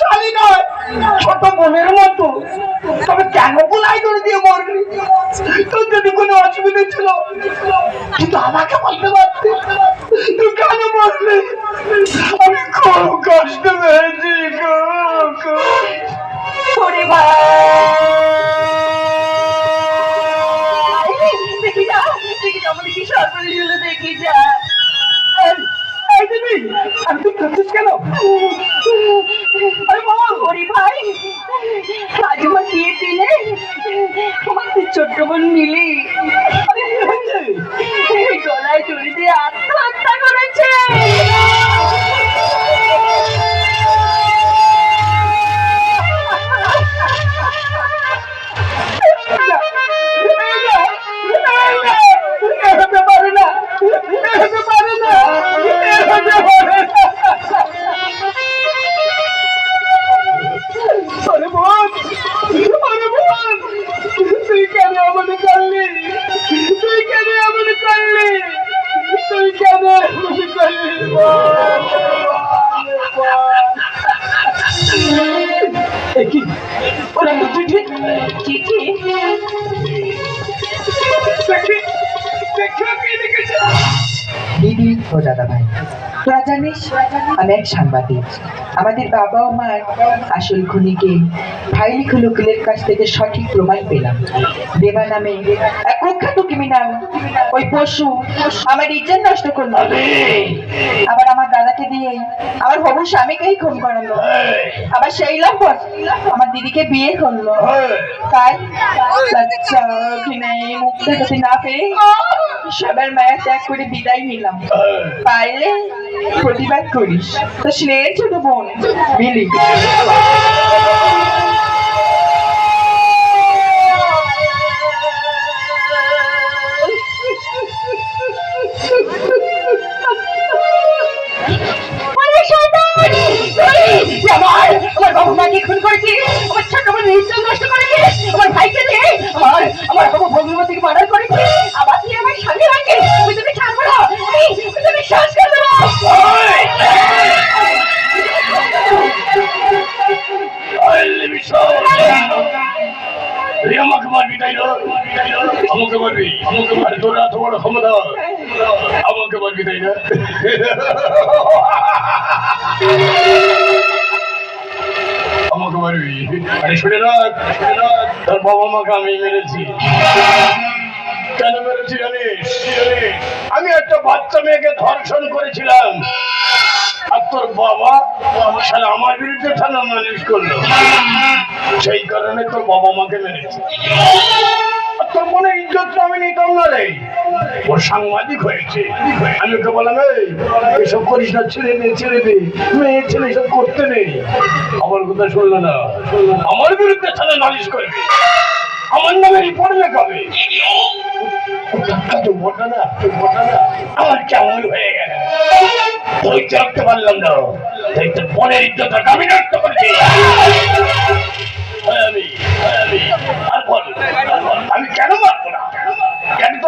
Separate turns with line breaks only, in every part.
শালি নয় ছোট বোনের মতো তবে কেন গোলাই করে দিয়ে মরবি তোর যদি কোনো অসুবিধা ছিল কিন্তু আমাকে বলতে পারতি তুই কেন মরবি আমি খুব কষ্ট পেয়েছি খুব খুব
ভাই হলো দেখি যা।
আমি কেন?
আরে ভাই। আজ আমার বিয়ে দিলে আমার তুই ছোট্ট বোন মিলি। গলায় দিয়ে আত্মহত্যা করেছে।
চিঠি
আমি এক সাংবাদিক। আমাদের বাবা মার আসল খুনিকে ফাইলি খুলুকুলের কাছ থেকে সঠিক প্রমাণ পেলাম। দেবা নামে কুখ্যাত ক্রিমিনাল ওই পশু আমার ইজ্জত নষ্ট করল। আবার আমার দাদাকে দিয়ে, আমার হবু স্বামীকেই খুন করালো। আবার সেই লম্পট, আমার দিদিকে বিয়ে করল। তাই না পেরে সবার মায়া ত্যাগ করে বিদায় নিলাম। পাইলে প্রতিবাদ করিস। তো স্নেহের ছোট বোন, মিলি।
মাকে খুন আমার ছোট বোন ইজ্জত নষ্ট আমার ভাইকে দিয়ে আমার আমার বাবা ভগ্নবতীকে মার্ডার করেছিস আবার তুই আমার স্বামী ভাইকে আমি তোকে ছাড়বো না আমি তোকে শ্বাস করে
আমাকে মারবি তাই আমাকে মারবি। আমাকে মার তোর বড় ক্ষমতা। আমাকে মারবি তাই না? আরে শুনে রাখ তোর বাবা মাকে আমি মেরেছি। কেন মেরেছি জানিস? আমি একটা বাচ্চা মেয়েকে ধর্ষণ করেছিলাম। আর তোর বাবা সারা আমার বিরুদ্ধে থানা নালিশ করল। সেই কারণে তোর বাবা মাকে মেরেছে। তোর মনে ইজ্জত আমি নিতাম না রে ও সাংবাদিক হয়েছে। আমি ওকে বললাম এসব করিস না, ছেড়ে দে ছেড়ে দে। মেয়ে ছেলে এসব করতে নেই। আমার কথা শুনলো না। আমার বিরুদ্ধে থানা নালিশ করবে। আমার নামে রিপোর্ট লেখাবে। আমার কেমন হয়ে গেল? রাখতে পারলাম না। তাই আমি আর বল, আমি কেন মারবো না কেন তোর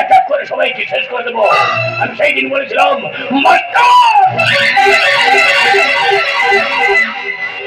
এক এক করে সবাইকে শেষ করে দেবো। আমি সেই দিন বলেছিলাম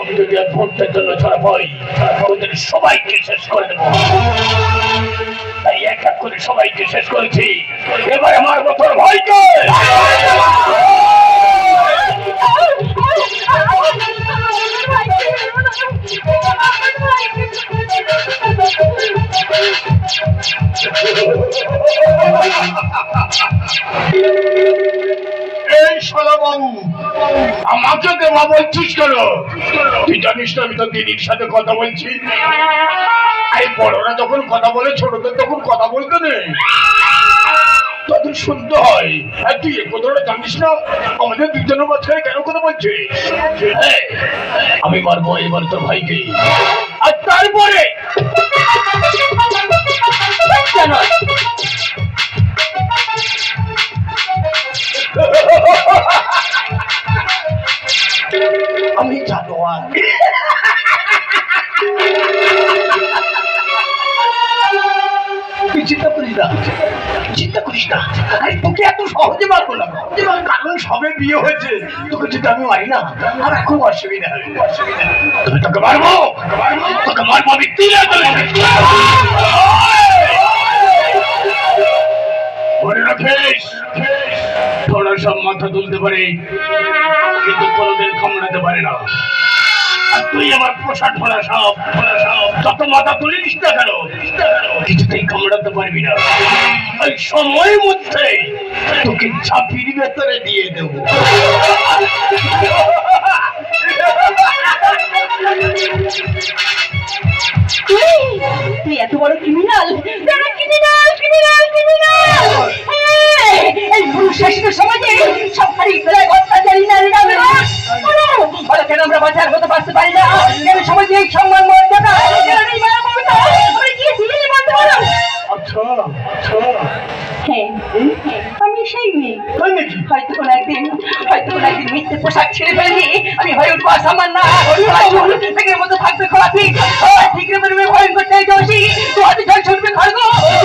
আমি যদি ভোটের জন্য ছাড়া পাই ওদের সবাইকে শেষ করে দেবো। তাই এক এক করে সবাইকে শেষ করেছি। এবার আমার ভাইকে এই শালা বাবু বলছিস কেন? তুই জানিস না আমি তো দিদির সাথে কথা বলছি। কথা বলে ছোটদের তখন কথা
শুদ্ধ হয় আর তুই জানিস না? কেন কথা বলছে হ্যাঁ, আমি মারবো এবার তোর ভাইকে। আর তারপরে
আমি জানোয়ার চিন্তা করিস না চিন্তা করিস না আরে তোকে এত সহজে মারবো না কারণ সবে বিয়ে হয়েছে তোকে যদি আমি মারি না আমার খুব অসুবিধা।
তুমি তোকে মারবো তোকে মারবো আমি তুলে থোড়া সব মাথা তুলতে পারে, কিন্তু কোনোদিন কামড়াতে পারে না। আর তুই আমার মাথা না কেন, কিছুতেই পারবি না। ওই সময়ের মধ্যে তোকে ঝাঁপির ভেতরে দিয়ে দেবো।
তুই এত বড় ক্রিমিনাল ক্রিমিনাল ক্রিমিনাল ক্রিমিনাল শাসিত সমাজে সব হারিয়ে অত্যাচারী নারীরা কেন আমরা বাঁচার হতে পারতে পারি না? কেন সমাজে এই সম্মান মর্যাদা? কেন এই মায়া মমতা? আমরা কি ফিরিয়ে বলতে পারো
আচ্ছা আচ্ছা।
হ্যাঁ আমি সেই মেয়ে। হয়তো কোনো একদিন হয়তো কোনো একদিন মিথ্যে পোশাক ছেড়ে ফেলবি আমি হয়ে উঠবো আসামান না থেকে মতো থাকবে খোলাপি ঠিক তো ছুটবে খড়গ।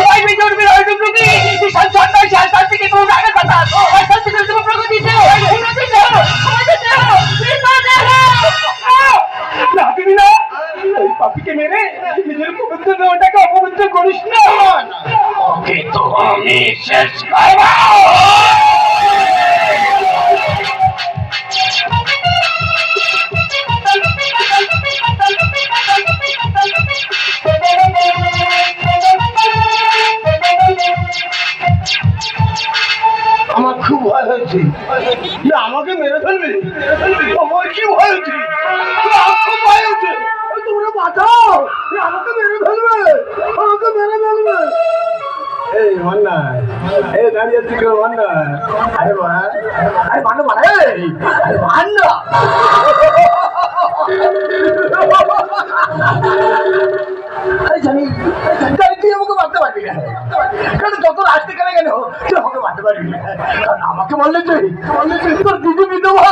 বাইবে জড়বে রয়টুকরুকি বিশাল চন্দ্র শাল তার থেকে
বাঁচাও। আমাকে মেরে ফেলবে। আমাকে মেরে ফেলবে। এই আরে মা, আরে মান্না মানে আরে জানি জানি তুই আমাকে মারতে পারবি না। কারণ যত রাস্তা কেন কেন তুই আমাকে মারতে পারবি না। কারণ আমাকে বললে তুই বললে তুই, তোর দিদি বিধবা।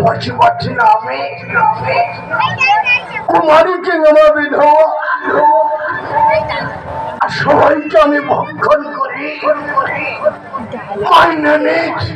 পাচ্ছি পাচ্ছি না আমি কুমারী কিংবা বিধবা আর সবাইকে আমি ভক্ষণ করি মাইনে নিচ্ছি